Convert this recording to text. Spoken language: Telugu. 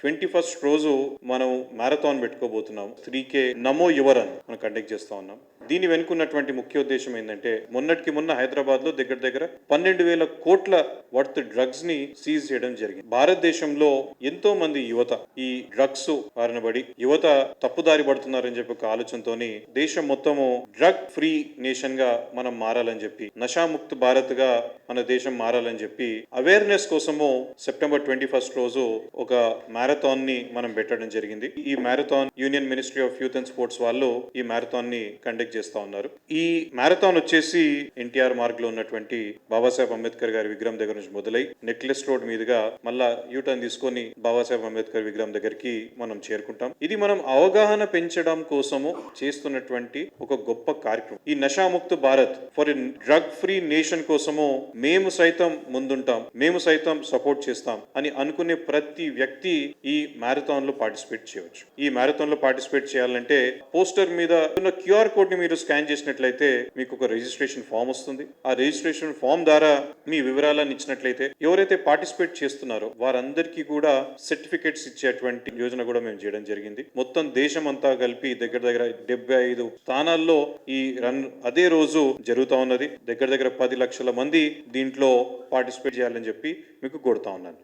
ట్వంటీ ఫస్ట్ రోజు మనం మ్యారథాన్ పెట్టుకోబోతున్నాం. త్రీ కే నమో యువరన్ మనం కండక్ట్ చేస్తూ ఉన్నాం. దీని వెనుకున్నటువంటి ముఖ్య ఉద్దేశం ఏంటంటే మొన్నటికి మొన్న హైదరాబాద్లో దగ్గర దగ్గర పన్నెండు వేల కోట్ల వర్త్ డ్రగ్స్ని సీజ్ చేయడం జరిగింది. భారతదేశంలో ఎంతో మంది యువత ఈ డ్రగ్స్ బారిన యువత తప్పుదారి పడుతున్నారని చెప్పి ఒక ఆలోచనతో దేశం మొత్తము డ్రగ్ ఫ్రీ నేషన్గా మనం మారాలని చెప్పి నషాముక్త్ భారత్గా మన దేశం మారాలని చెప్పి అవేర్నెస్ కోసము సెప్టెంబర్ ట్వంటీ ఫస్ట్ రోజు ఒక మ్యారథాన్ని మనం పెట్టడం జరిగింది. ఈ marathon union ministry of youth and sports వాళ్ళు ఈ మ్యారథాన్ని కండక్ట్ చేస్తా ఉన్నారు. ఈ మ్యారథాన్ వచ్చేసి ఎన్టీఆర్ మార్గ్లో ఉన్నటువంటి బాబాసాహెబ్ అంబేద్కర్ గారి విగ్రహం దగ్గర నుంచి మొదలై నెక్లెస్ రోడ్ మీదుగా మళ్ళా యూటర్న్ తీసుకొని బాబాసాహెబ్ అంబేద్కర్ విగ్రహం దగ్గరికి మనం చేరుకుంటాం. ఇది మనం అవగాహన పెంచడం కోసము చేస్తున్నటువంటి ఒక గొప్ప కార్యక్రమం. ఈ Nashamukt Bharat for drug free nation కోసము మేము సైతం ముందుంటాం మేము సైతం సపోర్ట్ చేస్తాం అని అనుకునే ప్రతి వ్యక్తి ఈ మ్యారథాన్లో పార్టిసిపేట్ చేయవచ్చు. ఈ మ్యారథాన్లో పార్టిసిపేట్ చేయాలంటే పోస్టర్ మీద ఉన్న క్యూఆర్ కోడ్ని మీరు స్కాన్ చేసినట్లయితే మీకు ఒక రిజిస్ట్రేషన్ ఫామ్ వస్తుంది. ఆ రిజిస్ట్రేషన్ ఫామ్ ద్వారా మీ వివరాలను ఇచ్చినట్లయితే ఎవరైతే పార్టిసిపేట్ చేస్తున్నారో వారందరికీ కూడా సర్టిఫికేట్స్ ఇచ్చేటువంటి యోజన కూడా మేము చేయడం జరిగింది. మొత్తం దేశం అంతా కలిపి దగ్గర దగ్గర డెబ్బై ఐదు స్థానాల్లో ఈ రన్ అదే రోజు జరుగుతా ఉన్నది. దగ్గర దగ్గర పది లక్షల మంది దీంట్లో పార్టిసిపేట్ చేయాలని చెప్పి మీకు కోరుతా ఉన్నాను.